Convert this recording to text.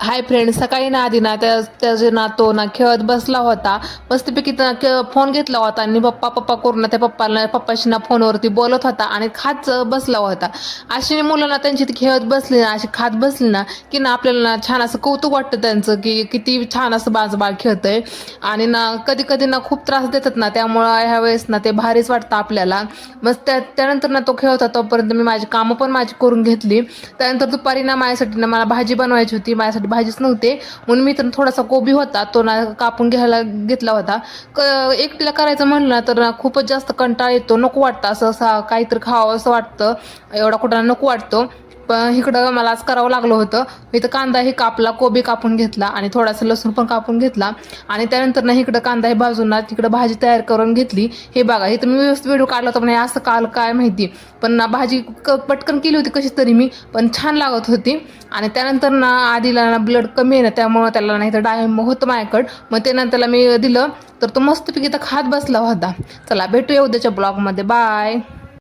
Hi friend सकाळी ना आधी ना त्या त्याचे ना तो ना खेळत बसला होता मस्तपैकी ना फोन घेतला होता आणि पप्पा पप्पा करून त्या पप्पाला पप्पाशी ना फोनवरती बोलत होता आणि खात बसला होता. अशी मुलं ना त्यांची ती खेळत बसली ना अशी खात बसली ना की ना आपल्याला ना छान असं कौतुक वाटतं त्यांचं की किती छान असं बाजबाळ खेळतंय. आणि ना कधी कधी ना खूप त्रास देतात ना त्यामुळं ह्या वेळेस ना ते भारीच वाटतं आपल्याला. मग त्या त्यानंतर ना तो खेळत होता तोपर्यंत मी माझी कामं पण माझी करून घेतली. त्यानंतर दुपारी ना माझ्यासाठी ना मला भाजी बनवायची होती माझ्यासाठी भाजीच नव्हते. म्हणून मी तर थोडासा कोबी होता तो ना कापून घ्यायला घेतला होता. क एकटीला करायचं म्हणलं ना तर ना खूपच जास्त कंटाळा येतो नको वाटतं असं असं काहीतरी खावं असं वाटतं. एवढा कुठं नको वाटतो. पण इकडं मला आज करावं लागलं होतं. इथं कांदाही कापला कोबी कापून घेतला आणि थोडासा लसूण पण कापून घेतला. आणि त्यानंतर ना इकडं कांदाही भाजून ना तिकडं भाजी तयार करून घेतली. हे बघा हे तर मी व्यवस्थित व्हिडिओ काढला होता पण असं काल काय माहिती. पण ना भाजी क पटकन केली होती कशी तरी मी पण छान लागत होती. आणि त्यानंतर ना आधीला ना ब्लड कमी आहे ना त्यामुळं त्याला नाही तर डाळिंब होतं माझ्याकडं. मग ते त्याला मी दिलं. तर तो मस्तपैकी तर खात बसला होता. चला भेटूया उद्याच्या ब्लॉगमध्ये बाय